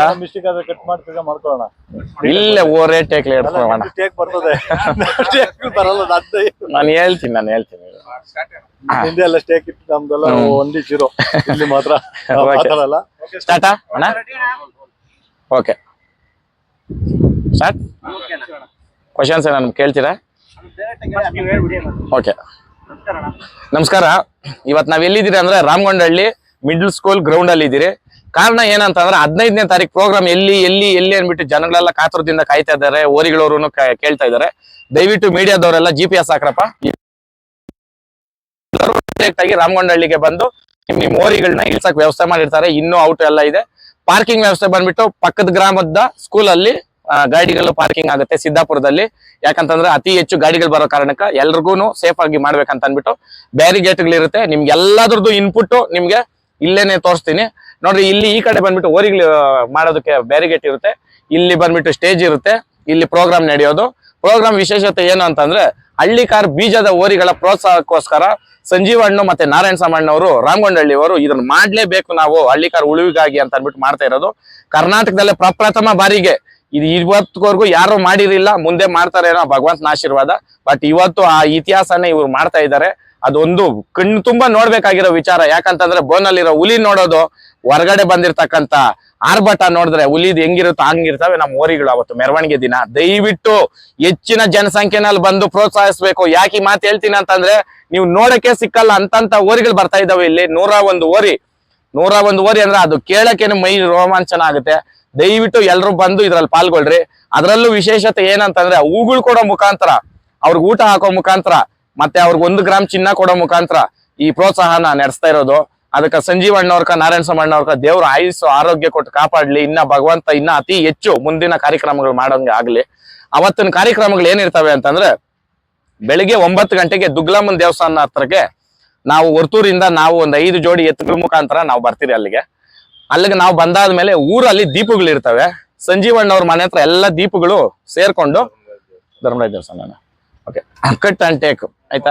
ಆ? ಮಿಸ್ಟೇಕ್ ಆದ್ರೆ ಕಟ್ ಮಾಡ್ತಿದ್ರೆ ಮಾಡ್ಕೊಳ್ಳೋಣ. ಇಲ್ಲೇ ಓರೇ ಟೇಕ್ಲೆ ಇಟ್ಕೊಳ್ಳೋಣ ಟೇಕ್ ಬರ್ತದೆ. ಟೇಕ್ ಬರಲ್ಲ ನಂದು ನಾನು ಹೇಳ್ತೀನಿ ನಾನು ಹೇಳ್ತೀನಿ. ಹಿಂದೆ ಎಲ್ಲ ಸ್ಟೇಕ್ ಇತ್ತು ನಮ್ದೆಲ್ಲ ಒಂದಿ ಜೀರೋ ಇಲ್ಲಿ ಮಾತ್ರ. ಮಾತಾಡಲ್ಲ ಸ್ಟಾರ್ಟಾ ಅಣ್ಣ? ಓಕೆ ಸ್ಟಾರ್ಟ್ ಕ್ವಶನ್ಸ್ ಏನಾದ್ರು ಕೇಳ್ತೀರಾ? ಓಕೆ ನಮಸ್ಕಾರ. ಇವತ್ ನಾವ್ ಎಲ್ಲಿದ್ದೀರಿ ಅಂದ್ರೆ ರಾಮಗೊಂಡಹಳ್ಳಿ ಮಿಡ್ಲ್ ಸ್ಕೂಲ್ ಗ್ರೌಂಡ್ ಅಲ್ಲಿ ಇದ್ದೀರಿ ಕಾರಣ ಏನಂತಂದ್ರೆ ಹದಿನೈದನೇ ತಾರೀಕು ಪ್ರೋಗ್ರಾಮ್ ಎಲ್ಲಿ ಎಲ್ಲಿ ಎಲ್ಲಿ ಅನ್ಬಿಟ್ಟು ಜನಗಳೆಲ್ಲ ಕಾತುರದಿಂದ ಕಾಯ್ತಾ ಇದ್ದಾರೆ ಓರಿಗಳವರು ಕೇಳ್ತಾ ಇದ್ದಾರೆ. ದಯವಿಟ್ಟು ಮೀಡಿಯಾದವರೆಲ್ಲ ಜಿ ಪಿ ಎಸ್ ಹಾಕ್ರಪ್ಪ. ಆಗಿ ರಾಮಗೊಂಡಹಳ್ಳಿಗೆ ಬಂದು ನಿಮ್ ಮೋರಿಗಳನ್ನ ಓರಿಗಳನ್ನ ಇಳ್ಸಕ್ ವ್ಯವಸ್ಥೆ ಮಾಡಿರ್ತಾರೆ. ಇನ್ನೂ ಔಟ್ ಎಲ್ಲ ಇದೆ. ಪಾರ್ಕಿಂಗ್ ವ್ಯವಸ್ಥೆ ಬಂದ್ಬಿಟ್ಟು ಪಕ್ಕದ ಗ್ರಾಮದ ಸ್ಕೂಲ್ ಅಲ್ಲಿ ಆ, ಗಾಡಿಗಳು ಪಾರ್ಕಿಂಗ್ ಆಗುತ್ತೆ ಸಿದ್ದಾಪುರದಲ್ಲಿ. ಯಾಕಂತಂದ್ರೆ ಅತಿ ಹೆಚ್ಚು ಗಾಡಿಗಳು ಬರೋ ಕಾರಣಕ್ಕ ಎಲ್ರಿಗೂ ಸೇಫ್ ಆಗಿ ಮಾಡ್ಬೇಕಂತ ಅನ್ಬಿಟ್ಟು ಬ್ಯಾರಿಗೇಟ್ಗಳಿರುತ್ತೆ ನಿಮ್ಗೆ ಎಲ್ಲದ್ರದ್ದು ಇನ್ಪುಟ್ ನಿಮ್ಗೆ ಇಲ್ಲೇನೆ ತೋರಿಸ್ತೀನಿ. ನೋಡ್ರಿ, ಇಲ್ಲಿ ಈ ಕಡೆ ಬಂದ್ಬಿಟ್ಟು ಓರಿಗಳು ಮಾಡೋದಕ್ಕೆ ಬ್ಯಾರಿಗೇಟ್ ಇರುತ್ತೆ. ಇಲ್ಲಿ ಬಂದ್ಬಿಟ್ಟು ಸ್ಟೇಜ್ ಇರುತ್ತೆ. ಇಲ್ಲಿ ಪ್ರೋಗ್ರಾಮ್ ನಡೆಯೋದು. ಪ್ರೋಗ್ರಾಮ್ ವಿಶೇಷತೆ ಏನು ಅಂತಂದ್ರೆ ಹಳ್ಳಿಕಾರ್ ಬೀಜದ ಓರಿಗಳ ಪ್ರೋತ್ಸಾಹಕ್ಕೋಸ್ಕರ ಸಂಜೀವ ಹಣ್ಣು ಮತ್ತೆ ನಾರಾಯಣ ಸಾಮಣ್ಣವರು ರಾಮಗೊಂಡಹಳ್ಳಿ ಅವರು ಇದನ್ನ ಮಾಡ್ಲೇಬೇಕು ನಾವು ಹಳ್ಳಿಕಾರ್ ಉಳಿವಿಗಾಗಿ ಅಂತ ಅನ್ಬಿಟ್ಟು ಮಾಡ್ತಾ ಇರೋದು. ಕರ್ನಾಟಕದಲ್ಲೇ ಪ್ರಪ್ರಥಮ ಬಾರಿಗೆ ಇದು ಇವತ್ತಿಗೂ ಯಾರು ಮಾಡಿರಲಿಲ್ಲ. ಮುಂದೆ ಮಾಡ್ತಾರೇನೋ ಭಗವಂತನ ಆಶೀರ್ವಾದ. ಬಟ್ ಇವತ್ತು ಆ ಇತಿಹಾಸನೇ ಇವ್ರು ಮಾಡ್ತಾ ಇದ್ದಾರೆ. ಅದೊಂದು ಕಣ್ಣು ತುಂಬಾ ನೋಡ್ಬೇಕಾಗಿರೋ ವಿಚಾರ. ಯಾಕಂತಂದ್ರೆ ಬೋನಲ್ಲಿರೋ ಹುಲಿ ನೋಡೋದು ಹೊರಗಡೆ ಬಂದಿರ್ತಕ್ಕಂತ ಆರ್ಭಟ ನೋಡಿದ್ರೆ ಹುಲಿದ್ ಹೆಂಗಿರುತ್ತೋ ಹಂಗಿರ್ತವೆ ನಮ್ಮ ಓರಿಗಳು ಅವತ್ತು ಮೆರವಣಿಗೆ ದಿನ. ದಯವಿಟ್ಟು ಹೆಚ್ಚಿನ ಜನಸಂಖ್ಯೆನಲ್ಲಿ ಬಂದು ಪ್ರೋತ್ಸಾಹಿಸ್ಬೇಕು. ಯಾಕೆ ಈ ಮಾತು ಹೇಳ್ತೀನಿ ಅಂತಂದ್ರೆ ನೀವು ನೋಡಕ್ಕೆ ಸಿಕ್ಕಲ್ಲ ಅಂತಂತ ಓರಿಗಳು ಬರ್ತಾ ಇದಾವೆ ಇಲ್ಲಿ. ನೂರ ಒಂದು ಓರಿ ನೂರ ಒಂದು ಓರಿ ಅಂದ್ರೆ ಅದು ಕೇಳಕ್ಕೇನು ಮೈ ರೋಮಾಂಚನ ಆಗುತ್ತೆ. ದಯವಿಟ್ಟು ಎಲ್ರು ಬಂದು ಇದ್ರಲ್ಲಿ ಪಾಲ್ಗೊಳ್ರಿ. ಅದರಲ್ಲೂ ವಿಶೇಷತೆ ಏನಂತಂದ್ರೆ ಹೂಗಳು ಕೊಡೋ ಮುಖಾಂತರ, ಅವ್ರಿಗೆ ಊಟ ಹಾಕೋ ಮುಖಾಂತರ ಮತ್ತೆ ಅವ್ರಿಗೆ ಒಂದು ಗ್ರಾಮ್ ಚಿನ್ನ ಕೊಡೋ ಮುಖಾಂತರ ಈ ಪ್ರೋತ್ಸಾಹನ ನಡೆಸ್ತಾ ಇರೋದು. ಅದಕ್ಕೆ ಸಂಜೀವ್ ಅಣ್ಣವ್ರಕ ನಾರಾಯಣ ಸ್ವಾಮಣ್ಣವ್ರಕ ದೇವ್ರ ಆಯುಸ್ಸು, ಆರೋಗ್ಯ ಕೊಟ್ಟು ಕಾಪಾಡ್ಲಿ, ಇನ್ನ ಭಗವಂತ ಇನ್ನ ಅತಿ ಹೆಚ್ಚು ಮುಂದಿನ ಕಾರ್ಯಕ್ರಮಗಳು ಮಾಡೋಂಗೆ ಆಗ್ಲಿ. ಅವತ್ತಿನ ಕಾರ್ಯಕ್ರಮಗಳು ಏನಿರ್ತವೆ ಅಂತಂದ್ರೆ, ಬೆಳಿಗ್ಗೆ ಒಂಬತ್ತು ಗಂಟೆಗೆ ದುಗ್ಲಮ್ಮನ್ ದೇವಸ್ಥಾನ ಹತ್ರಕ್ಕೆ ನಾವು ಹೊರ್ತೂರಿಂದ ನಾವು ಒಂದು ಐದು ಜೋಡಿ ಎತ್ತುಗಳ ಮುಖಾಂತರ ನಾವು ಬರ್ತೀರಿ ಅಲ್ಲಿಗೆ. ಅಲ್ಲಿಗೆ ನಾವು ಬಂದಾದ ಮೇಲೆ ಊರಲ್ಲಿ ದೀಪಗಳು ಇರ್ತವೆ. ಸಂಜೀವಣ್ಣವ್ರ ಮನೆ ಹತ್ರ ಎಲ್ಲ ದೀಪಗಳು ಸೇರ್ಕೊಂಡು ಧರ್ಮರಾಜ ದೇವಸ್ಥಾನ ಓಕೆ ಕಟ್ ಅಂಡ್ ಟೇಕ್ ಆಯ್ತಾ